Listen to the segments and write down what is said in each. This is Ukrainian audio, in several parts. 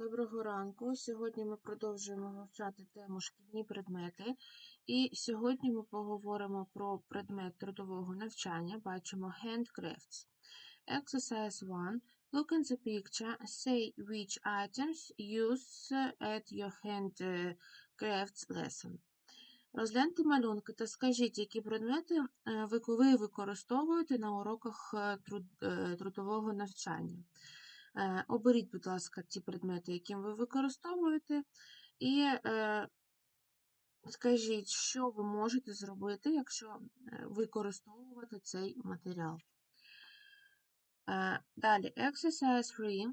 Доброго ранку. Сьогодні ми продовжуємо вивчати тему шкільні предмети. І сьогодні ми поговоримо про предмет трудового навчання. Бачимо handcrafts. Exercise 1. Look in the picture. Say which items use at your handcrafts lesson. Розгляньте малюнки та скажіть, які предмети е, ви ви використовуєте на уроках е, е, трудового навчання. Е, Оберіть, будь ласка, ті предмети, які ви використовуєте, і е, скажіть, що ви можете зробити, якщо е, використовувати цей матеріал. Далі, exercise 3.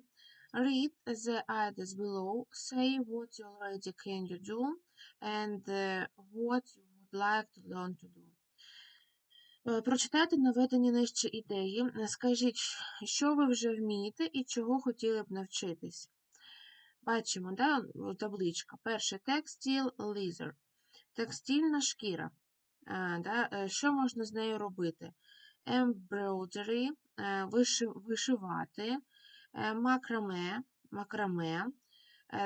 Read the ideas below. Say what you already can you do and what you would like to learn to do. Е, Прочитайте наведені нижче ідеї. Е, Скажіть, що ви вже вмієте і чого хотіли б навчитись. Бачимо, да, табличка. Перше текстіл leather. Текстильна шкіра. Е, да, Що можна з нею робити? Embroidery, вишивати, макраме, макраме,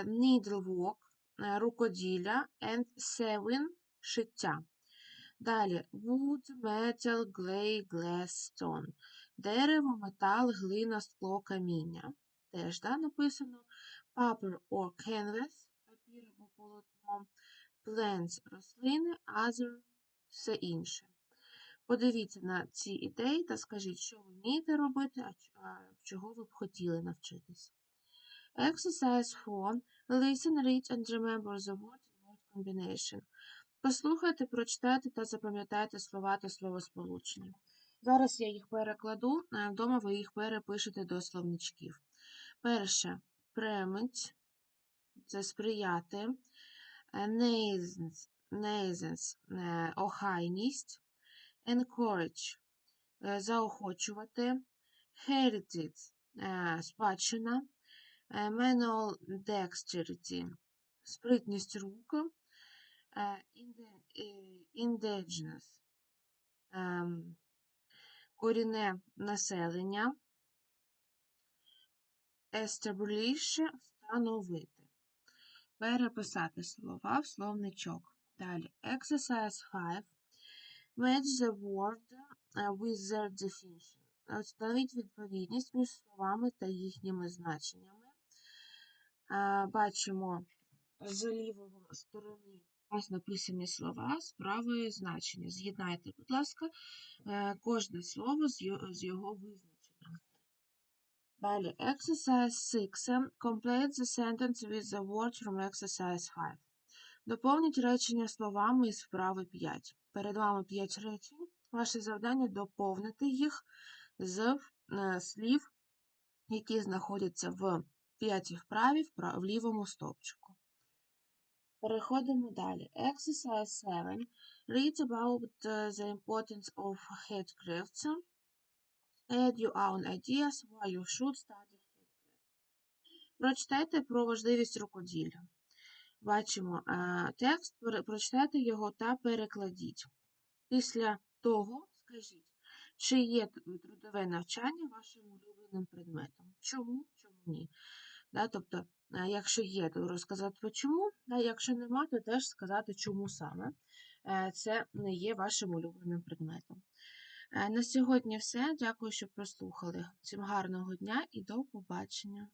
needlework, рукоділля, and sewing, шиття. Далі wood, metal, clay, glass, stone. Дерево, метал, глина, скло, каміння. Теж да, написано paper or canvas, папір або полотно, plants, рослини, other, все інше. Подивіться на ці ідеї та скажіть, що ви вмієте робити, а чого ви б хотіли навчитись. Exercise 4. Listen, read and remember the word and word combination. Послухайте, прочитайте та запам'ятайте слова та словосполучення. Зараз я їх перекладу, а вдома ви їх перепишете до словничків. Перше премить це сприяти, нейзенс охайність, encourage е, заохочувати, heritage е, спадщина, е, manual dexterity спритність рук, indigenous ем, корінне населення, establish встановити. Переписати слова в словничок. Далі. Exercise 5. Match the word е, with their definition. Встановіть відповідність між словами та їхніми значеннями. Бачимо з лівої сторони вас написані слова з правої значення. З'єднайте, будь ласка, е, кожне слово з його, визначенням. Далі, exercise 6. Complete the sentence with the word from exercise 5. Доповніть речення словами із вправи 5. Перед вами 5 речень. Ваше завдання доповнити їх з е, слів, які знаходяться в п'ятій вправі в лівому стовпчику. Переходимо далі. Exercise 7. Read about the importance of handcrafts. Add your own ideas why you should study handcraft. Прочитайте про важливість рукоділля. Бачимо е, текст, прочитайте його та перекладіть. Після того скажіть, чи є трудове навчання вашим улюбленим предметом. Чому? Чому ні? Да, тобто, е, якщо є, то розказати чому, а якщо нема, то теж сказати, чому саме е, це не є вашим улюбленим предметом. Е, На сьогодні все. Дякую, що прослухали. Всім гарного дня і до побачення.